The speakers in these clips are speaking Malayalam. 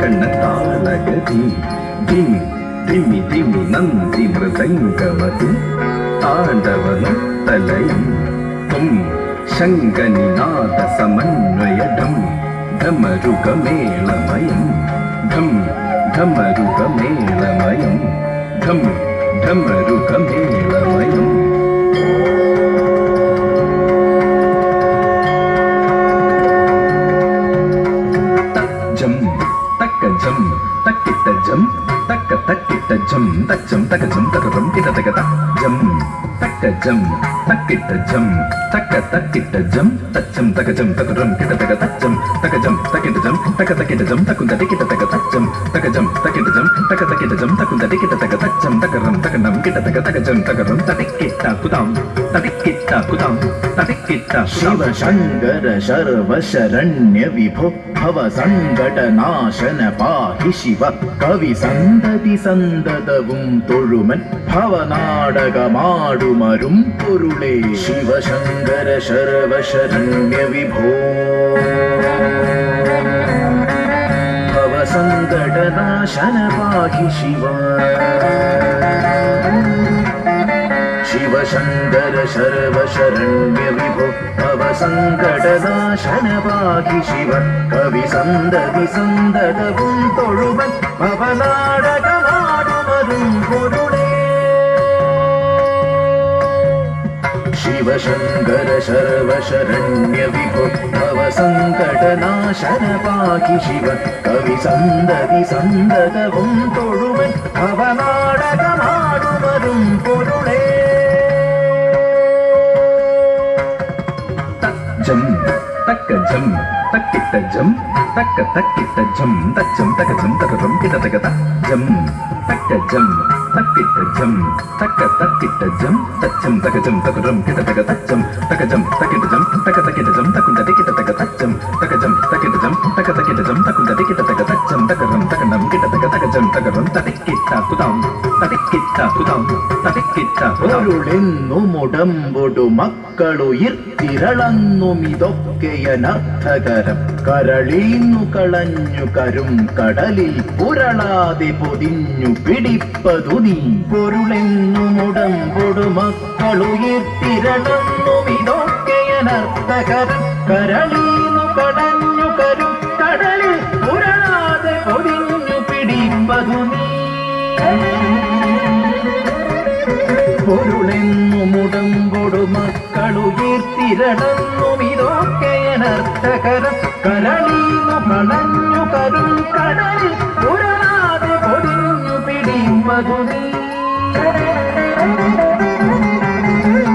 కన్న తాళగది ధిమి ధిమి ధిమి నంది మృదంగమదు తాండవన తలై. తుం శంగనినాద సమన్వయ ఢం ఢమరుగమేళమయం ఢం ఢమరుగమేళమయం ఢం ఢమరుగమేళమయం జం తక్ జం తక జం తక జం పిత జగత జం தக்கிட்ட ஜம் தக்கிட்ட ஜம் தக்க தக்கிட்ட ஜம் தச்சம் தகஜம் தகுடம் கிட்ட தக தச்சம் தகஜம் தக்கிட்ட ஜம் தக்க தக்கிட்ட ஜம் தக்குந்த டிக்கிட்ட தக தச்சம் தகஜம் தக்கிட்ட ஜம் தக்க தக்கிட்ட ஜம் தக்குந்த டிக்கிட்ட தக தச்சம் தகரம் தகனம் கிட்ட தக தகஜம் தகரம் தடிக்கிட்டா குதாம் தடிக்கிட்டா குதாம் தடிக்கிட்டா சிவ சங்கர சர்வ சரண்ய விபோ பவ சங்கட நாசன பாகி சிவ கவி சந்ததி சந்ததவும் தொழுமன் பவ நாடகமாடும அரும் பொருளே சிவசங்கர சரவசரண்ய விபோ பவசங்கடநாசனபாகி சிவா शिवशङ्कर सर्वशरण्य विभो भवसङ्कटनाशनवाहि शिव कविसन्दति सन्दतवं तोळुवन् भवनाडकनाडवरुं गुरु शिवशङ्कर शरवशरण्यविभो भव सङ्कटनाशन पाहि शिव कवि सन्दति सन्दतवं तोडुवे भवनाडकमाडुवरुं பொருளே தச்சம் தக்க ஜம் தக்கிட்ட தக்க தக்கிட்ட தச்சம் தகஜம் தகதம் கிட்ட தகத തക്കിട്ട ജം തക്ക തക്കിട്ട ജം തക്കിട്ട തച്ചം തക ജം തകരം കിട തക തച്ചം തക ജം തക്കിട്ട ജം തക തക്കിട്ട ജം തക്കുന്ത ടിക്കിട്ട തക തച്ചം തക ജം തക്കിട്ട ജം തക തക്കിട്ട ജം തക്കുന്ത ടിക്കിട്ട തക തച്ചം തകരം തകണ്ടം കിട തക തക ജം തകരം തടിക്കിട്ട കുതാം തടിക്കിട്ട കുതാം തടിക്കിട്ട കുതാം പൊരുളെന്നു മുടമ്പൊടു മക്കളുയിർത്തിരളന്നുമിതൊക്കെയനർത്ഥകരം കരളീന്നു കളഞ്ഞു കരും കടലിൽ പുരളാതെ പൊതിഞ്ഞു പിടിപ്പതു നീ പൊരുളെന്നു മുടം മക്കളുയിർത്തിരളന്നുമിതൊക്കെയനർത്ഥകരം കരളീന്നു കടഞ്ഞു കരും കടലിൽ പുരളാതെ പൊതിഞ്ഞു പിടിപ്പതു നീ. പൊരുളെന്നു മുടമ്പൊടു മക്കളുയർത്തിരടന്നും ഇതൊക്കെയനർത്ഥകരം കരളീന്നു കടഞ്ഞു കരും കടലിൽ പൊതിഞ്ഞു പിടിമതു നീ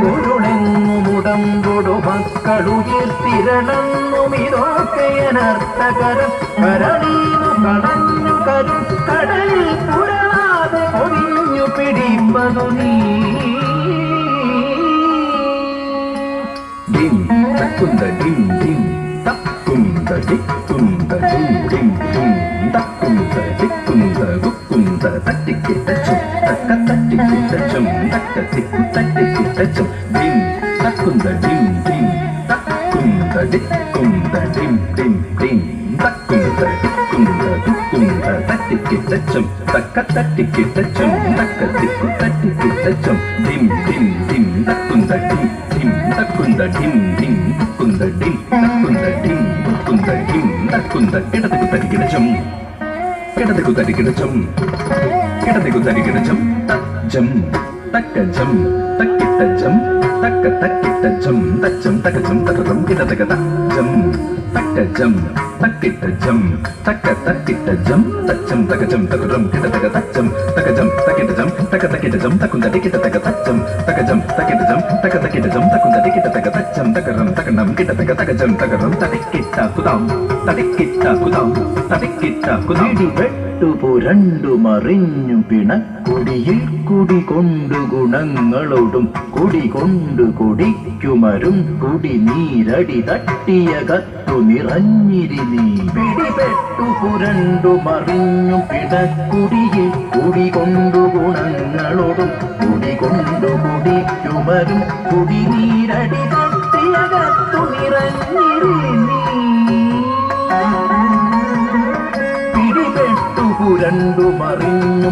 പൊരുളെന്നു മുടമ്പൊടു കടന്നു കരു കടലിൽ പുരാതെ ഒഴിഞ്ഞു പിടിപ്പതു നീ ഡിം തക്കുന്ത ഡിം ഡിം തക്കുന്ത ടിക്കുന്ത ഡിം ഡിം ഡിം തക്കുന്ത చిత్తచం తక్క చిక్కు తట్టి చిత్తచం డిమ్ తక్కుంద డిమ్ డిమ్ తక్కుంద డిక్కుంద డిమ్ డిమ్ డిమ్ తక్కుంద డిక్కుంద దుక్కుంద తట్టి చిత్తచం తక్క తట్టి చిత్తచం తక్క చిక్కు తట్టి చిత్తచం డిమ్ డిమ్ డిమ్ తక్కుంద డిమ్ డిమ్ తక్కుంద డిమ్ డిమ్ తక్కుంద డిమ్ తక్కుంద డిమ్ తక్కుంద డిమ్ తక్కుంద కిడతకు తడిగిడచం కిడతకు తడిగిడచం కిడతకు తడిగిడచం తక్క జం తక్క జం తక్కిట జం తక్క తక్కిట జం తచ్చం తక జం తకజం ఇట తక జం తక్క జం తక్కిట జం తక్క తక్కిట జం తచ్చం తక జం తకజం ఇట తక తచ్చం తక జం తకిట జం తక తకిట జం తకుంద టికిట తక తచ్చం తక జం తకిట జం తక తకిట జం తకుంద టికిట తక తచ్చం తకరం తకనం కిట తక తక జం తకరం తటికిట కుదాం తటికిట కుదాం తటికిట కుదాం മറിഞ്ഞു പിണക്കുടിയിൽ കുടി കൊണ്ടു ഗുണങ്ങളോടും കുടി കൊണ്ടു കുടിക്കുമരും. കുടി നീരടി തട്ടിയ കത്തു നിറഞ്ഞിരി നീ. പിടിപെട്ടു പുരണ്ടു മറിഞ്ഞു പിണക്കുടിയിൽ കുടി കൊണ്ടു ഗുണങ്ങളോടും കുടി കൊണ്ടു കുടിക്കുമരും. കുടി തട്ടിയകത്തു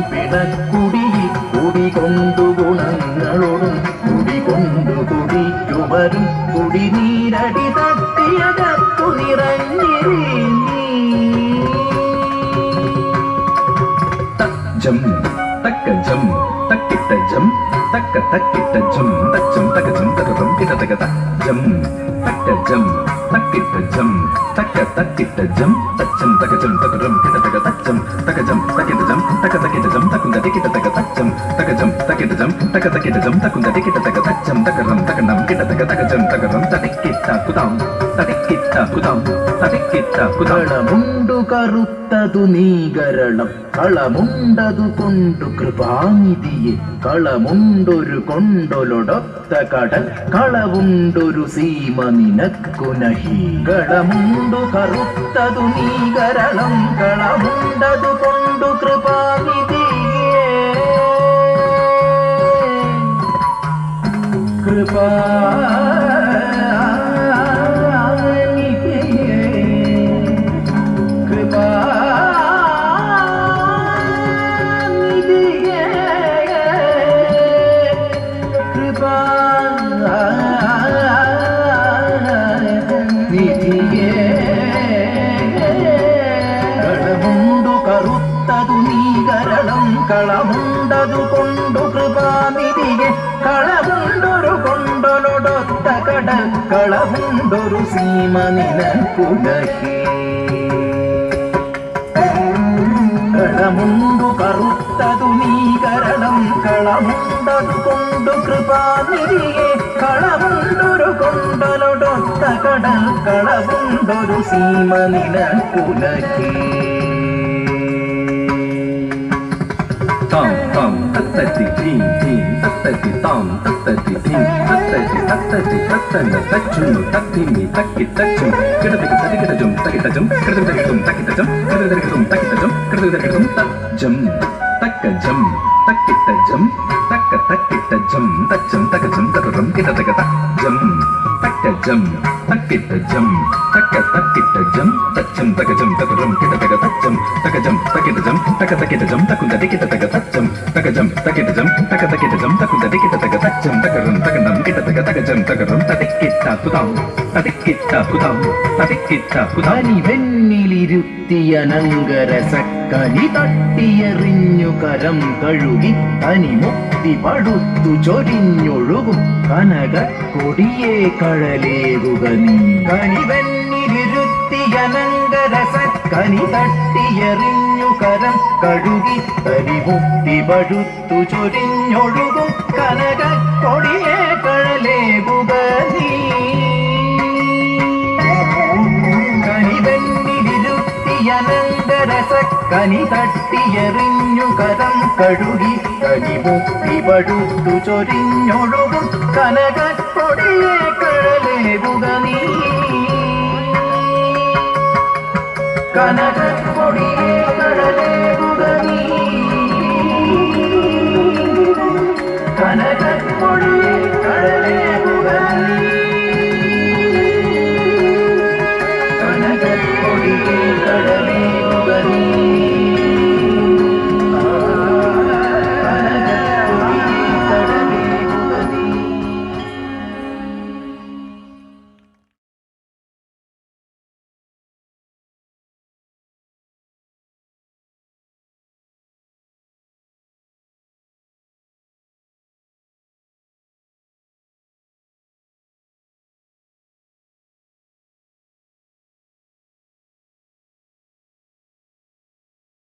മറിഞ്ഞു കുടി കുടികൊണ്ടു ഗുണങ്ങളോടും കുടികൊണ്ടു കുടിക്കുവരും. കുടിനീരടി തട്ടിയകത്തു നിറഞ്ഞിരുന്നീ തക്കജം തക്കജം തക്കിട്ടജം തക്ക തക്കിട്ട തക്കിട്ട ജം തക്ക തക്കിട്ട ജം തച്ചം തക ജം തകതം കിട തക തച്ചം തക ജം തക്കിട്ട ജം തക തക്കിട്ട ജം തകുന്ത ടിക്കിട്ട തക തച്ചം തക ജം തക്കിട്ട ജം തക തക്കിട്ട ജം തകുന്ത ടിക്കിട്ട തക തച്ചം തകരം തകണം കിട്ട തക തക ജം തകരം തടിക്കിട്ട കുതാം തടിക്കിട്ട കുതാം തടിക്കിട്ട കുതാം. കളമുണ്ടു കറുത്തതു നീകരണം കളമുണ്ടതു കൊണ്ടു കൃപാനിധിയെ കളമുണ്ടൊരു കൊണ്ടൊലൊടൊത്ത കടൽ കളവുണ്ടൊരു സീമ നിനക്കു കളമുണ്ടു കറുത്തതു നീകരണം കളമുണ്ടതു കൊണ്ടു കൃപാനിധിയെ കൃപാനിധിയെ കളമുണ്ടതു കൊണ്ടു കൃപാനിധിയെ കളമുണ്ടൊരു കൊണ്ടൊലൊടൊത്ത കടൽ കളമുണ്ടൊരു സീമ നിനക്കുലഹേ കളമുണ്ടു കറുത്തതു നീകരണം കളമുണ്ടതു കൊണ്ടു കൃപാനിധിയെ കളമുണ്ടൊരു കൊണ്ടൊലൊടൊത്ത കടൽ കളമുണ്ടൊരു Seema നിനക്കുലഹേ tam tam tattati teen teen tattati tam tattati teen tattati tattati tattana tachunu tattini takki tachu kidatiki tatikidajum takitajum kidatikatum takitajum kidatikatum takitajum kidatikatum tajum takkajum takkitajum takka takkitajum tachum takajum tatatum kitataka tajum തക്കജം തക്കിട്ടജം തക്ക തക്കിട്ടജം തച്ചം തകജം തകരം കിടതക തച്ചം തകജം തക്കിട്ടജം തക തക്കിട്ടജം തക്കുന്ത ടിക്കിട്ടതക തച്ചം തകജം തക്കിട്ടജം തക തക്കിട്ടജം തക്കുന്ത ടിക്കിട്ടതക തച്ചം തകരം തകണം കിടതക തകജം തകരം തടിക്കിട്ട കുതം തടിക്കിട്ട കുതം തടിക്കിട്ട കുതാം. കനി വെണ്ണിലിരുത്തിയ നങ്കരസക്കനി തട്ടിയെറിഞ്ഞു കരം കഴുകി തനി മുക്തി പടുത്തു ചൊരിഞ്ഞൊഴുകും കനക കൊടിയേ കഴലേകുക നീ. കനി വെണ്ണിലിരുത്തിയ നങ്കരസക്കനി തട്ടിയെറിഞ്ഞു കരം കഴുകി തനി മുക്തി പടുത്തു ചൊരിഞ്ഞൊഴുകും കനക കൊടിയേ കഴലേകുക നീ. കനിവെണ്ണിലിരുത്തിയനന്തരസക്കനി തട്ടിയെറിഞ്ഞു കരം കഴുകി കനിമുക്തി പടുത്തു ചൊരിഞ്ഞൊഴുകും കനകക്കൊടിയെ കഴലേകുക നീ കനകക്കൊടിയെ കഴലേകുക നീ കനകക്കൊടിയെ കഴലേകുക